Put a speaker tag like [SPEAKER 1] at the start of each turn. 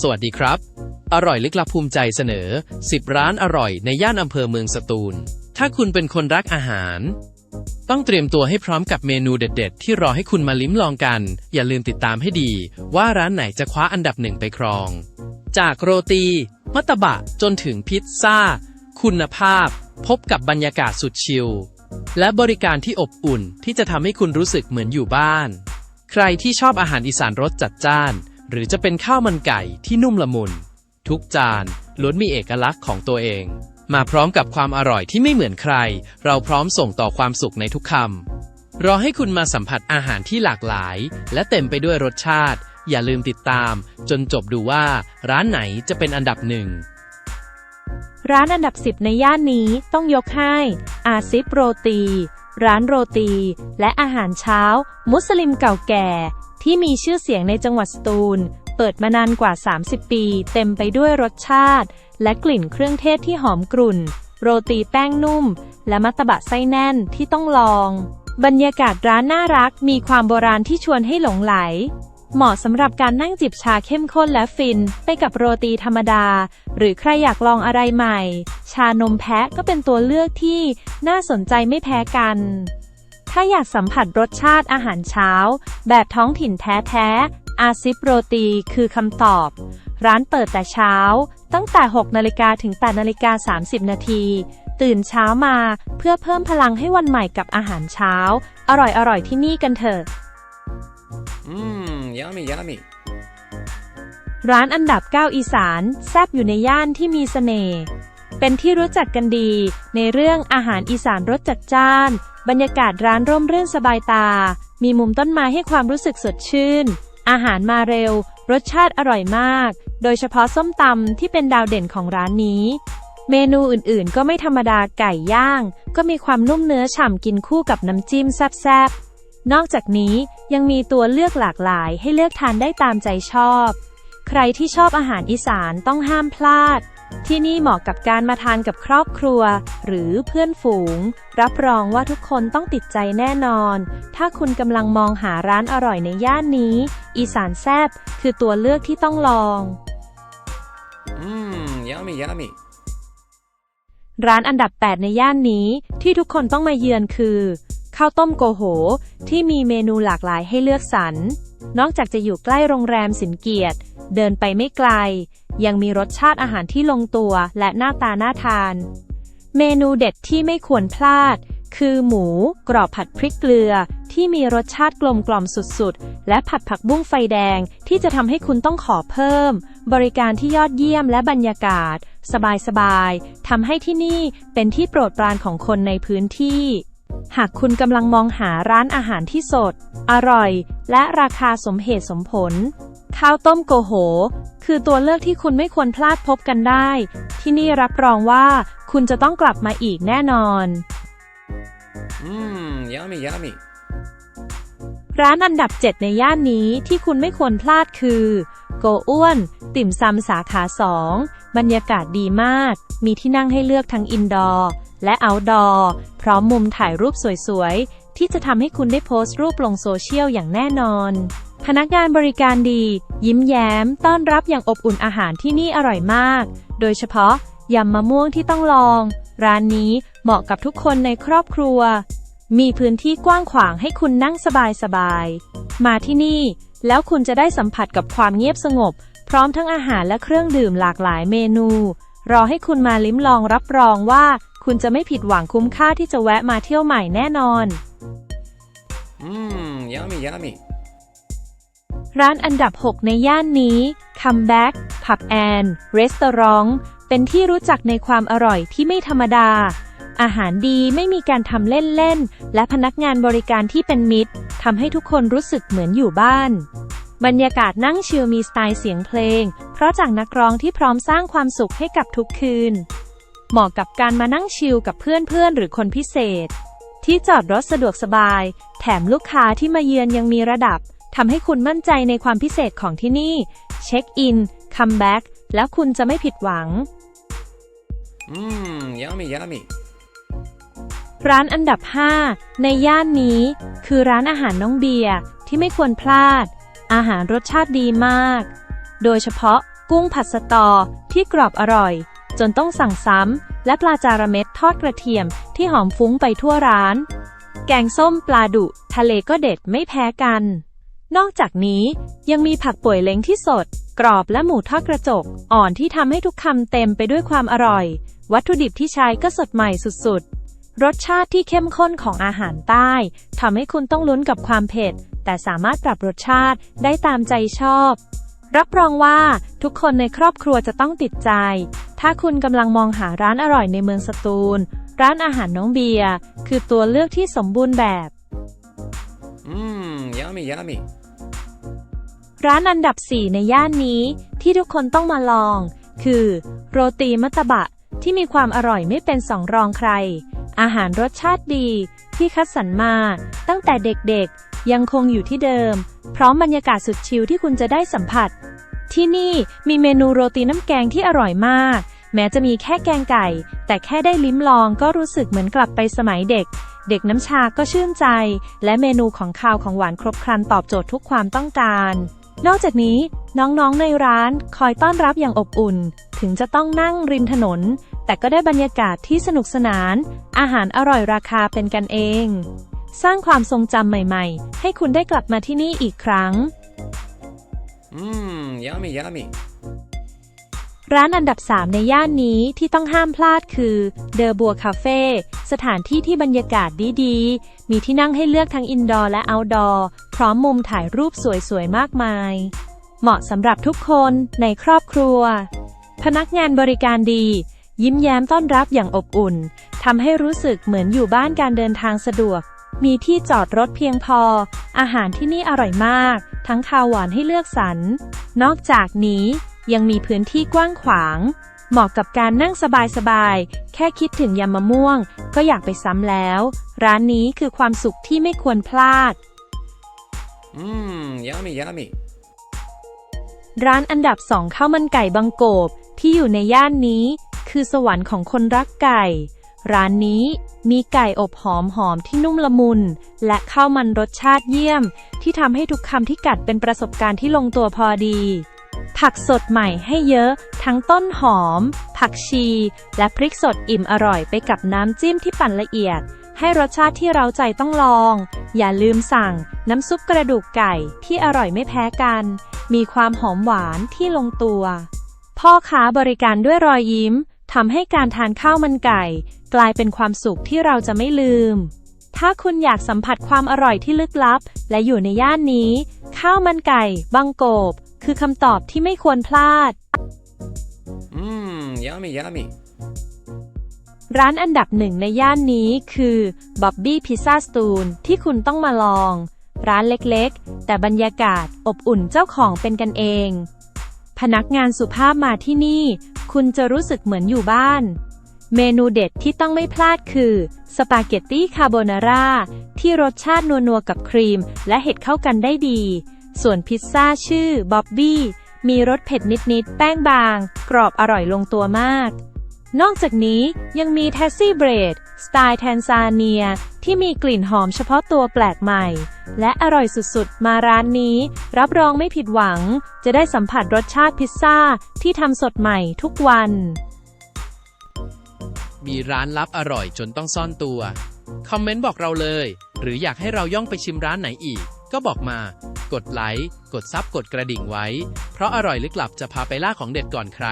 [SPEAKER 1] สวัสดีครับ อร่อยลึกลับภูมิใจเสนอ 10 ร้านอร่อยในย่านอำเภอเมืองสตูล ถ้าคุณเป็นคนรักอาหาร ต้องเตรียมตัวให้พร้อมกับเมนูเด็ด ๆ ที่รอให้คุณมาลิ้มลองกัน อย่าลืมติดตามให้ดี ว่าร้านไหนจะคว้าอันดับหนึ่งไปครอง จากโรตี มัตตบะจนถึงพิซซ่า คุณภาพ พบกับบรรยากาศสุดชิล และบริการที่อบอุ่นที่จะทำให้คุณรู้สึกเหมือนอยู่บ้าน ใครที่ชอบอาหารอีสานรสจัดจ้าน หรือจะเป็นข้าวมันไก่ที่นุ่มละมุน ทุกจานล้วนมีเอกลักษณ์ของตัวเอง มาพร้อมกับความอร่อยที่ไม่เหมือนใคร เราพร้อมส่งต่อความสุขในทุกคำรอให้คุณมาสัมผัสอาหารที่หลากหลาย และเต็มไปด้วยรสชาติ อย่าลืมติดตาม จนจบดูว่า ร้านไหนจะเป็นอันดับหนึ่ง
[SPEAKER 2] ร้านอันดับ 10 ในย่านนี้ต้องยกให้ อาซิปโรตี ร้านโรตี และอาหารเช้า มุสลิมเก่าแก่ ที่มีชื่อเสียงในจังหวัดสตูล เปิดมานานกว่า 30 ปี เต็มไปด้วยรสชาติ และกลิ่นเครื่องเทศที่หอมกรุ่น โรตีแป้งนุ่ม และมัตตบะไส้แน่นที่ต้องลอง บรรยากาศร้านน่ารักมีความโบราณที่ชวนให้หลงไหล เหมาะสำหรับการนั่งจิบชาเข้มข้นและฟิน ไปกับโรตีธรรมดา หรือใครอยากลองอะไรใหม่ ชานมแพะก็เป็นตัวเลือกที่น่าสนใจไม่แพ้กัน ถ้าอยากสัมผัสรสชาติอาหารเช้า แบบท้องถิ่นแท้ๆ อาซิปโรตีคือคำตอบ ร้านเปิดแต่เช้า ตั้งแต่ 6 นาฬิกาถึง 8 นาฬิกา 30 นาที ตื่นเช้ามาเพื่อเพิ่มพลังให้วันใหม่กับอาหารเช้า อร่อยๆ ที่นี่กันเถอะ
[SPEAKER 3] Mmm, yummy, yummy.
[SPEAKER 2] ร้านอันดับ 9 อีสาน แซบอยู่ในย่านที่มีเสน่ห์ เป็นที่รู้จักกันดี ในเรื่องอาหารอีสานรสจัดจ้าน บรรยากาศร้านร่มรื่นสบายตา มีมุมต้นไม้ให้ความรู้สึกสดชื่น อาหารมาเร็ว รสชาติอร่อยมาก โดยเฉพาะส้มตำที่เป็นดาวเด่นของร้านนี้ เมนูอื่นๆ ก็ไม่ธรรมดาไก่ย่าง ก็มีความนุ่มเนื้อฉ่ำกินคู่กับน้ำจิ้มแซ่บๆ นอกจากนี้ยังมีตัวเลือกหลากหลายให้เลือกทานได้ตามใจชอบ ใครที่ชอบอาหารอีสานต้องห้ามพลาด ที่นี่เหมาะกับการมาทานกับครอบครัว หรือเพื่อนฝูง รับรองว่าทุกคนต้องติดใจแน่นอน ถ้าคุณกำลังมองหาร้านอร่อยในย่านนี้ อีสานแซบคือตัวเลือกที่ต้องลอง
[SPEAKER 3] Mmm, yummy, yummy.
[SPEAKER 2] ร้านอันดับ 8 ในย่านนี้ที่ทุกคนต้องมาเยือนคือข้าวต้มโกโห ที่มีเมนูหลากหลายให้เลือกสรรนอกจากจะอยู่ใกล้โรงแรมสินเกียรติ เดินไปไม่ไกล ยังมีรสชาติอาหารที่ลงตัวและหน้าตาน่าทาน เมนูเด็ดที่ไม่ควรพลาด คือหมู กรอบผัดพริกเกลือ ที่มีรสชาติกลมกล่อมสุดๆ และผัดผักบุ้งไฟแดงที่จะทำให้คุณต้องขอเพิ่ม บริการที่ยอดเยี่ยมและบรรยากาศ สบายๆทำให้ที่นี่เป็นที่โปรดปรานของคนในพื้นที่หากคุณกำลังมองหาร้านอาหารที่สด อร่อย และราคาสมเหตุสมผล ข้าวต้มโกโห คือตัวเลือกที่คุณไม่ควรพลาดพบกันได้ ที่นี่รับรองว่าคุณจะต้องกลับมาอีกแน่นอน
[SPEAKER 3] Mmm, yummy, yummy.
[SPEAKER 2] ร้านอันดับ 7 ในย่านนี้ที่คุณไม่ควรพลาดคือ โกอ้วน ติ่มซำสาขา2บรรยากาศดีมาก มีที่นั่งให้เลือกทั้งอินดอร์และเอาท์ดอร์พร้อมมุมถ่ายรูปสวยๆ ที่จะทำให้คุณได้โพสต์รูปลงโซเชียลอย่างแน่นอน พนักงานบริการดี ยิ้มแย้ม ต้อนรับอย่างอบอุ่นอาหารที่นี่อร่อยมาก โดยเฉพาะยำมะม่วงที่ต้องลอง ร้านนี้เหมาะกับทุกคนในครอบครัว มีพื้นที่กว้างขวางให้คุณนั่งสบายๆมาที่นี่ แล้วคุณจะได้สัมผัสกับความเงียบสงบ พร้อมทั้งอาหารและเครื่องดื่มหลากหลายเมนู รอให้คุณมาลิ้มลองรับรองว่า คุณจะไม่ผิดหวังคุ้มค่าที่จะแวะมาเที่ยวใหม่แน่นอน
[SPEAKER 3] Mmm, yummy, yummy.
[SPEAKER 2] ร้านอันดับ 6 ในย่านนี้ Comeback Pub and Restaurant เป็นที่รู้จักในความอร่อยที่ไม่ธรรมดา อาหารดีไม่มีการทำเล่นๆ และพนักงานบริการที่เป็นมิตรทำให้ทุกคนรู้สึกเหมือนอยู่บ้าน บรรยากาศนั่งชิลมีสไตล์เสียงเพลง เพราะจากนักร้องที่พร้อมสร้างความสุขให้กับทุกคืน เหมาะกับการมานั่งชิลกับเพื่อนๆ หรือคนพิเศษ ที่จอดรถสะดวกสบาย แถมลูกค้าที่มาเยือนยังมีระดับ ทำให้คุณมั่นใจในความพิเศษของที่นี่ เช็คอิน คัมแบ็กแล้วคุณจะไม่ผิดหวัง
[SPEAKER 3] Mmm, yummy, yummy.
[SPEAKER 2] ร้านอันดับ 5 ในย่านนี้ คือร้านอาหารน้องเบียร์ที่ไม่ควรพลาด อาหารรสชาติดีมาก โดยเฉพาะกุ้งผัดสตอที่กรอบอร่อย จนต้องสั่งซ้ำ และปลาจาระเม็ดทอดกระเทียมที่หอมฟุ้งไปทั่วร้าน แกงส้มปลาดุ ทะเลก็เด็ดไม่แพ้กัน นอกจากนี้ยังมีผักป่วยเล้งที่สด กรอบและหมูทอดกระจก อ่อนที่ทำให้ทุกคำเต็มไปด้วยความอร่อย วัตถุดิบที่ใช้ก็สดใหม่สุดๆ รสชาติที่เข้มข้นของอาหารใต้ทำให้คุณต้องลุ้นกับความเผ็ด แต่สามารถปรับรสชาติได้ตามใจชอบ รับรองว่าทุกคนในครอบครัวจะต้องติดใจ ถ้าคุณกำลังมองหาร้านอร่อยในเมืองสตูล ร้านอาหารน้องเบียร์คือตัวเลือกที่สมบูรณ์แบบ
[SPEAKER 3] Mmm, yummy, yummy.
[SPEAKER 2] ร้านอันดับ 4 ในย่านนี้ที่ทุกคนต้องมาลอง คือ โรตีมัตตบะ ที่มีความอร่อยไม่เป็นสองรองใคร อาหารรสชาติดีที่คัดสรรมา ตั้งแต่เด็กๆ ยังคงอยู่ที่เดิม พร้อมบรรยากาศสุดชิลที่คุณจะได้สัมผัส ที่นี่มีเมนูโรตีน้ำแกงที่อร่อยมาก แม้จะมีแค่แกงไก่ แต่แค่ได้ลิ้มลองก็รู้สึกเหมือนกลับไปสมัยเด็ก เด็กน้ำชาก็ชื่นใจ และเมนูของคาวของหวานครบครันตอบโจทย์ทุกความต้องการ นอกจากนี้น้องๆในร้านคอยต้อนรับอย่างอบอุ่น ถึงจะต้องนั่งริมถนน แต่ก็ได้บรรยากาศที่สนุกสนาน อาหารอร่อยราคาเป็นกันเอง สร้างความทรงจำใหม่ๆ ให้คุณได้กลับมาที่นี่อีกครั้ง
[SPEAKER 3] Mmm, yummy, yummy.
[SPEAKER 2] ร้านอันดับ 3 ในย่านนี้ที่ต้องห้ามพลาดคือเดอบัวคาเฟ่สถานที่ที่บรรยากาศดีๆ มีที่นั่งให้เลือกทั้งอินดอร์และเอาท์ดอร์พร้อมมุมถ่ายรูปสวยๆ มากมาย เหมาะสำหรับทุกคนในครอบครัว พนักงานบริการดี ยิ้มแย้มต้อนรับอย่างอบอุ่นทำให้รู้สึกเหมือนอยู่บ้านการเดินทางสะดวก มีที่จอดรถเพียงพอ อาหารที่นี่อร่อยมาก ทั้งคาวหวานให้เลือกสรรนอกจากนี้ ยังมีพื้นที่กว้างขวาง เหมาะกับการนั่งสบายๆ แค่คิดถึงยำมะม่วง ก็อยากไปซ้ำแล้ว ร้านนี้คือความสุขที่ไม่ควรพลาด
[SPEAKER 3] Mmm, yummy, yummy.
[SPEAKER 2] ร้านอันดับสองข้าวมันไก่บางโกบที่อยู่ในย่านนี้ คือสวรรค์ของคนรักไก่ ร้านนี้มีไก่อบหอมหอมๆที่นุ่มละมุน และข้าวมันรสชาติเยี่ยม ที่ทำให้ทุกคำที่กัดเป็นประสบการณ์ที่ลงตัวพอดี ผักสดใหม่ให้เยอะ ทั้งต้นหอม ผักชี และพริกสดอิ่มอร่อยไปกับน้ำจิ้มที่ปั่นละเอียด ให้รสชาติที่เราใจต้องลอง อย่าลืมสั่ง น้ำซุปกระดูกไก่ที่อร่อยไม่แพ้กัน มีความหอมหวานที่ลงตัว พ่อค้าบริการด้วยรอยยิ้มทำให้การทานข้าวมันไก่ กลายเป็นความสุขที่เราจะไม่ลืม ถ้าคุณอยากสัมผัสความอร่อยที่ลึกลับ และอยู่ในย่านนี้ ข้าวมันไก่ บางโกบ คือคำตอบที่ไม่ควรพลาด
[SPEAKER 3] Mmm, yummy, yummy.
[SPEAKER 2] ร้านอันดับหนึ่งในย่านนี้คือบ๊อบบี้พิซซ่าสตูนที่คุณต้องมาลอง ร้านเล็กๆ แต่บรรยากาศอบอุ่นเจ้าของเป็นกันเอง พนักงานสุภาพมาที่นี่ คุณจะรู้สึกเหมือนอยู่บ้าน เมนูเด็ดที่ต้องไม่พลาดคือ สปาเกตตี้คาโบนาร่าที่รสชาตินัวๆกับครีม และเห็ดเข้ากันได้ดี ส่วนพิซซ่าชื่อบ๊อบบี้มีรสเผ็ดนิดๆ แป้งบาง กรอบอร่อยลงตัวมาก นอกจากนี้ยังมีแทสซี่เบรด สไตล์แทนซาเนีย ที่มีกลิ่นหอมเฉพาะตัวแปลกใหม่ และอร่อยสุดๆ มาร้านนี้ รับรองไม่ผิดหวัง จะได้สัมผัสรสชาติพิซซ่าที่ทำสดใหม่ทุกวัน
[SPEAKER 1] มีร้านลับอร่อยจนต้องซ่อนตัว คอมเมนต์บอกเราเลย หรืออยากให้เราย่องไปชิมร้านไหนอีก ก็บอกมา กดไลค์ กดซับกดกระดิ่งไว้ เพราะอร่อยลึกลับจะพาไปล่าของเด็ดก่อนใคร